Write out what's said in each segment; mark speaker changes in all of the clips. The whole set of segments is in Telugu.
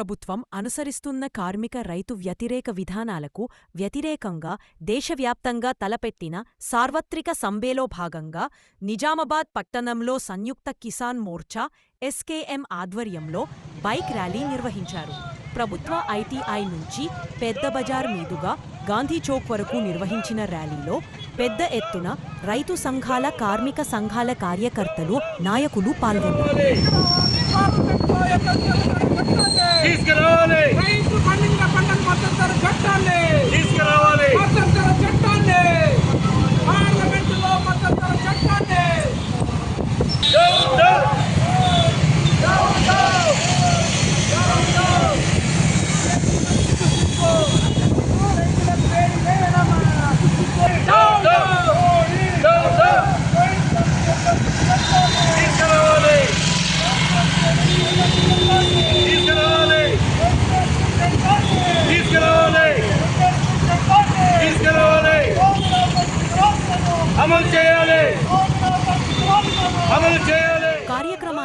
Speaker 1: ప్రభుత్వం అనుసరిస్తున్న కార్మిక రైతు వ్యతిరేక విధానాలకు వ్యతిరేకంగా దేశవ్యాప్తంగా తలపెట్టిన సార్వత్రిక సంబేలో భాగంగా నిజామాబాద్ పట్టణంలో సంయుక్త కిసాన్ మోర్చా ఎస్కేఎం ఆధ్వర్యంలో బైక్ ర్యాలీ నిర్వహించారు. ప్రభుత్వ ఐటీఐ నుంచి పెద్ద బజార్ మీదుగా గాంధీ చౌక్ వరకు నిర్వహించిన ర్యాలీలో పెద్ద ఎత్తున రైతు సంఘాల కార్మిక సంఘాల కార్యకర్తలు నాయకులు పాల్గొన్నారు.
Speaker 2: Yeah.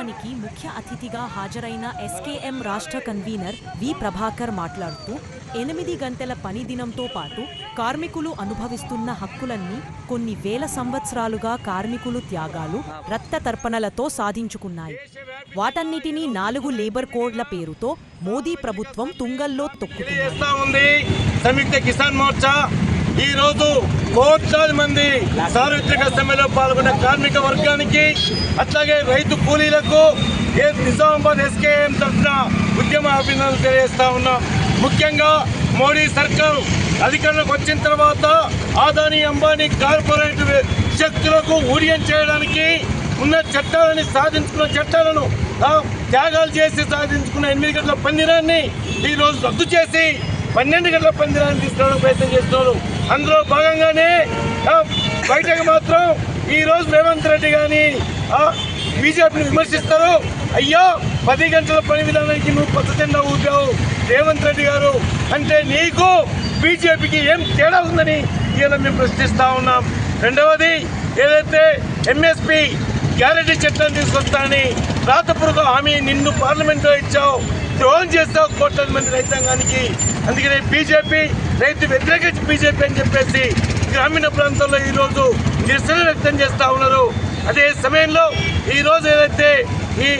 Speaker 1: కార్యక్రమానికి ముఖ్య అతిథిగా హాజరైన ఎస్కేఎం రాష్ట్ర కన్వీనర్ వి ప్రభాకర్ మాట్లాడుతూ ఎనిమిది గంటల పని దినంతో పాటు కార్మికులు అనుభవిస్తున్న హక్కులన్నీ కొన్ని వేల సంవత్సరాలుగా కార్మికులు త్యాగాలు రక్త తర్పణలతో సాధించుకున్నాయి. వాటన్నిటినీ నాలుగు లేబర్ కోడ్ల పేరుతో మోదీ ప్రభుత్వం తుంగల్లో తొక్కుతుంది
Speaker 2: సంయుక్త కిసాన్ మోర్చా ఈ రోజు కోట్లాది మంది సార్వత్రిక సమ్మెలో పాల్గొన్న కార్మిక వర్గానికి అట్లాగే రైతు కూలీలకు ఏ నిజామాబాద్ ఎస్కేఎం తరఫున ఉద్యమ అభినందనలు తెలియజేస్తా ఉన్నాం. ముఖ్యంగా మోడీ సర్కారు అధికారంలోకి వచ్చిన తర్వాత ఆదాని అంబానీ కార్పొరేట్ శక్తులకు ఊడియం చేయడానికి ఉన్న చట్టాలని సాధించుకున్న చట్టాలను త్యాగాలు చేసి సాధించుకున్న ఎనిమిది గంటల పందిరాన్ని ఈ రోజు రద్దు చేసి పన్నెండు గంటల పందిరాన్ని తీసుకురావడం ప్రయత్నం చేస్తున్నారు. అందులో భాగంగానే బయటకు మాత్రం ఈ రోజు రేవంత్ రెడ్డి గాని బీజేపీని విమర్శిస్తారు. అయ్యో పది గంటల పని విధానానికి నువ్వు కొత్త జెండా ఊపావు రేవంత్ రెడ్డి గారు. అంటే నీకు బీజేపీకి ఏం తేడా ఉందని ఈయన మేము ప్రశ్నిస్తా ఉన్నాం. రెండవది ఏదైతే ఎంఎస్పి గ్యారంటీ చట్టం తీసుకొస్తానని రాతపూర్వక హామీ నిన్ను పార్లమెంట్లో ఇచ్చావు ద్రోహం చేస్తావు కోట్లాది మంది రైతాంగానికి. అందుకనే బీజేపీ రైతు వ్యతిరేక బీజేపీ అని చెప్పేసి గ్రామీణ ప్రాంతాల్లో ఈరోజు నిరసన వ్యక్తం చేస్తూ ఉన్నారు. అదే సమయంలో ఈరోజు ఏదైతే ఈ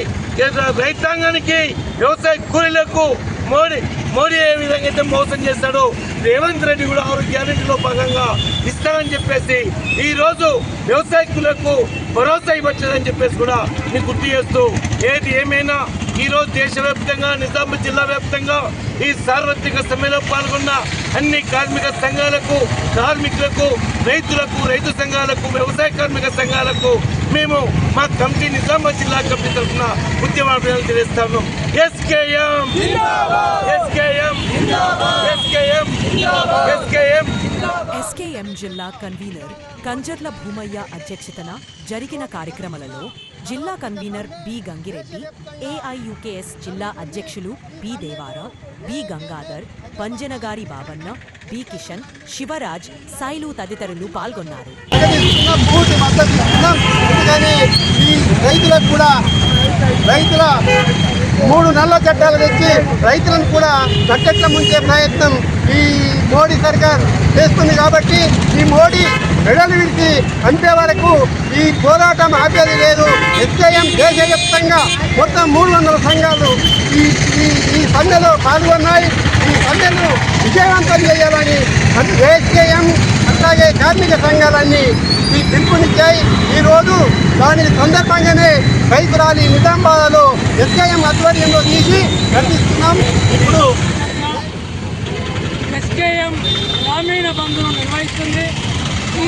Speaker 2: రైతాంగానికి వ్యవసాయ కూలీలకు మోడీ మోడీ ఏ విధంగా అయితే మోసం చేస్తాడో రేవంత్ రెడ్డి కూడా ఆరు గ్యారెంటీలో భాగంగా ఇస్తానని చెప్పేసి ఈరోజు వ్యవసాయకులకు భరోసా ఇవ్వచ్చని చెప్పేసి కూడా మీకు గుర్తు చేస్తూ ఏది ఏమైనా ఈరోజు దేశవ్యాప్తంగా నిజామాబాద్ జిల్లా వ్యాప్తంగా ఈ సార్వత్రిక సమ్మెలో పాల్గొన్న అన్ని కార్మిక సంఘాలకు కార్మికులకు రైతులకు రైతు సంఘాలకు వ్యవసాయ కార్మిక సంఘాలకు మేము మా కమిటీ నిజామాబాద్ జిల్లా కమిటీ తరఫున ఉద్యమాభియాలు తెలియస్తాము SKM! SK SKM SKM
Speaker 1: SKM జిల్లా కన్వీనర్ కంజర్ల భూమయ్య అధ్యక్షతన జరిగిన కార్యక్రమాలలో జిల్లా కన్వీనర్ బి గంగిరెడ్డి ఏఐయుకేఎస్ జిల్లా అధ్యక్షులు B Devara B Gangadhar Panjanagari Babanna B Kishan Shivraj సైలు తదితరులు పాల్గొన్నారు.
Speaker 3: రైతులకు కూడా రైతుల మూడు నెలల చట్టాలు తెచ్చి రైతులను కూడా చట్టట్ల ముంచే ప్రయత్నం ఈ మోడీ సర్కార్ చేస్తుంది కాబట్టి ఈ మోడీ మెడలు విడిచి అంతే వరకు ఈ పోరాటం ఆపేది లేదు. ఎస్ఐఎం దేశవ్యాప్తంగా మొత్తం మూడు వందల సంఘాలు ఈ ఈ ఈ సమ్మెలో పాల్గొన్నాయి. ఈ సమ్మెను విజయవంతం చేయాలని ఎస్ఐఎం అట్లాగే కార్మిక సంఘాలన్నీ ఈ పిలుపునిచ్చాయి ఈరోజు దాని సందర్భంగానే రైతు ర్యాలీ నిజామాబాద్లో ఎస్ఐఎం ఆధ్వర్యంలో తీసి నడిపిస్తున్నాం ఇప్పుడు
Speaker 4: ఎస్కేఎం గ్రామీణ బంధును నిర్వహిస్తుంది. ఈ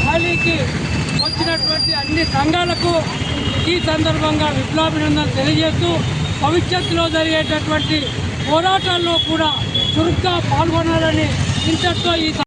Speaker 4: ర్యాలీకి వచ్చినటువంటి అన్ని సంఘాలకు ఈ సందర్భంగా విప్లవాభినందనలు తెలియజేస్తూ భవిష్యత్తులో జరిగేటటువంటి పోరాటాల్లో కూడా చురుగ్గా పాల్గొనాలని ఇంతటితో ఈ